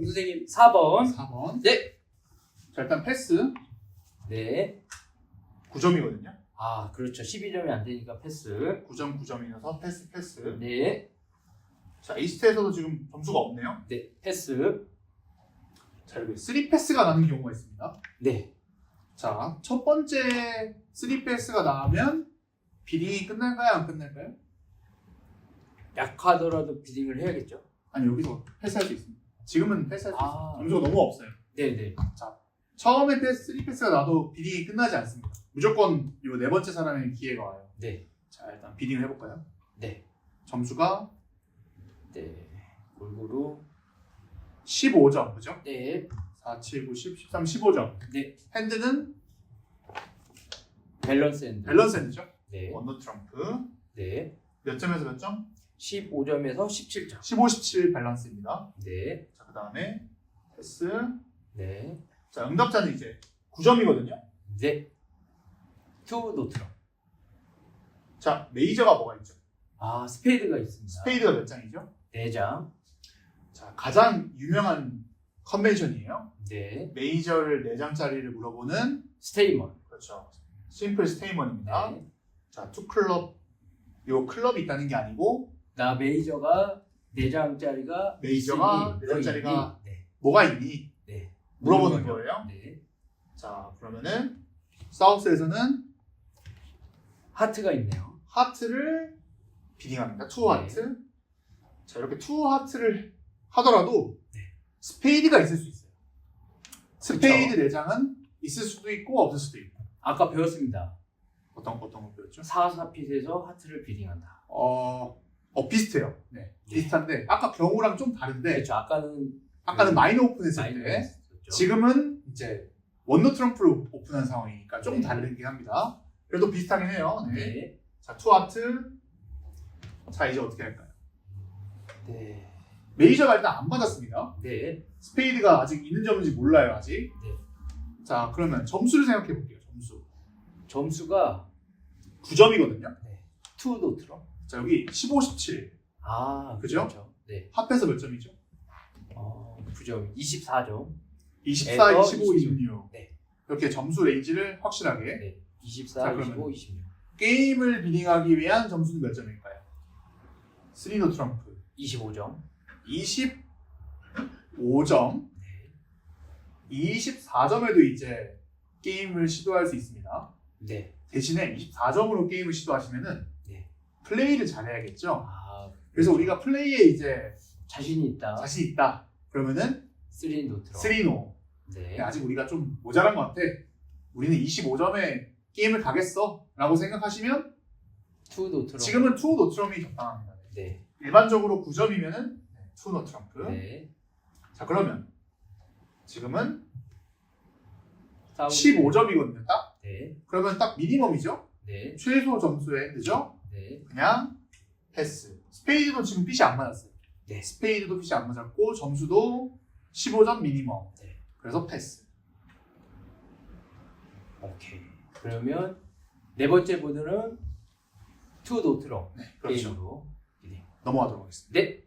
그럼 선생님 4번. 4번. 네. 자, 일단 패스 네. 9점이거든요. 아, 그렇죠. 12점이 안 되니까 패스. 9점 9점이라서 패스 패스. 네. 자, 이스트에서도 지금 점수가 없네요. 네. 패스. 자, 여기 3패스가 나는 경우가 있습니다. 네. 자, 첫 번째 3패스가 나오면 비딩이 끝날까요? 안 끝날까요? 약하더라도 비딩을 해야겠죠. 아니, 여기서 패스할 수 있습니다. 지금은 패스할 수 있어요. 아. 점수가 너무 없어요. 네, 네. 처음에 패스, 3패스가 나도 비딩이 끝나지 않습니다. 무조건 이네 번째 사람에게 기회가 와요. 네. 자, 일단 비딩을 해볼까요? 네. 점수가 네. 골고루 15점, 그죠? 네. 4, 7, 9, 10, 13, 15점. 네. 핸드는 밸런스 핸드. 밸런스 핸드죠? 네. 원더 트럼프. 네. 몇 점에서 몇 점? 15점에서 17점. 15, 17 밸런스입니다. 네. 자, 그 다음에 패스. 네. 자, 응답자는 이제 9점이거든요. 네. 투 노트럼. 자, 메이저가 뭐가 있죠? 아, 스페이드가 있습니다. 스페이드가 몇 장이죠? 4장. 자, 가장 유명한 컨벤션이에요. 네. 메이저를 4장짜리를 물어보는 스테이먼. 그렇죠. 심플 스테이먼입니다. 네. 자, 투 클럽. 요 클럽이 있다는 게 아니고 나 메이저가 4장짜리가 메이저가 있으니 네 장짜리가 네. 뭐가 있니? 네. 물어보는 물어보는 거예요. 네. 자, 그러면은 사우스에서는 하트가 있네요. 하트를 비딩합니다. 투 네. 하트. 자, 이렇게 투 하트를 하더라도 네. 스페이드가 있을 수 있어요. 스페이드 네 장은 있을 수도 있고 없을 수도 있고. 아까 배웠습니다. 어떤 어떤 거 배웠죠? 4, 4핏에서 하트를 비딩한다. 어, 어 비슷해요. 네, 네. 비슷한데 아까 경우랑 좀 다른데 그렇죠. 아까는 아까는 그 마이너 오픈했을 마이너 때 했었죠. 지금은 이제 원노 트럼프로 오픈한 상황이니까 조금 네. 다르긴 합니다. 그래도 비슷하긴 해요. 네. 네. 자, 투 하트. 자, 이제 어떻게 할까요? 네. 메이저가 일단 안 받았습니다. 네. 스페이드가 아직 있는 점인지 몰라요, 아직. 네. 자, 그러면 점수를 생각해 볼게요. 점수. 점수가 9점이거든요. 투 노트럼. 자, 여기 15, 17. 아, 그죠? 그렇죠. 네. 합해서 몇 점이죠? 어, 9점. 24점. 24, 에서 25, 26. 26. 네. 이렇게 점수 레인지를 확실하게. 네. 24, 자, 그러면 25, 26. 게임을 비딩하기 위한 점수는 몇 점일까요? 3노 트럼프. 25점. 25점. 네. 24점에도 이제 게임을 시도할 수 있습니다. 네. 대신에 24점으로 게임을 시도하시면은 네. 플레이를 잘해야겠죠. 아, 그래서 우리가 플레이에 이제 자신이 있다. 자신 있다. 그러면은 3 노트럼. 3노. 네. 아직 우리가 좀 모자란 것 같아. 우리는 25점에 게임을 가겠어. 라고 생각하시면 투 노트럼. 지금은 투 노트럼이 적당합니다. 네. 일반적으로 9점이면은 투 노트럼프. 네. 자 그러면 지금은 싸움. 15점이거든요. 딱. 네. 그러면 딱 미니멈이죠. 네. 최소 점수의 핸드죠. 네. 그냥 패스. 스페이드도 지금 핏이 안 맞았어요. 네. 스페이드도 핏이 안 맞았고 점수도 15점 미니멈. 네. 그래서 패스. 오케이. 그러면 네 번째 보드는 투 노트럼 네, 그렇죠. 게임으로. 넘어가도록 하겠습니다. 네.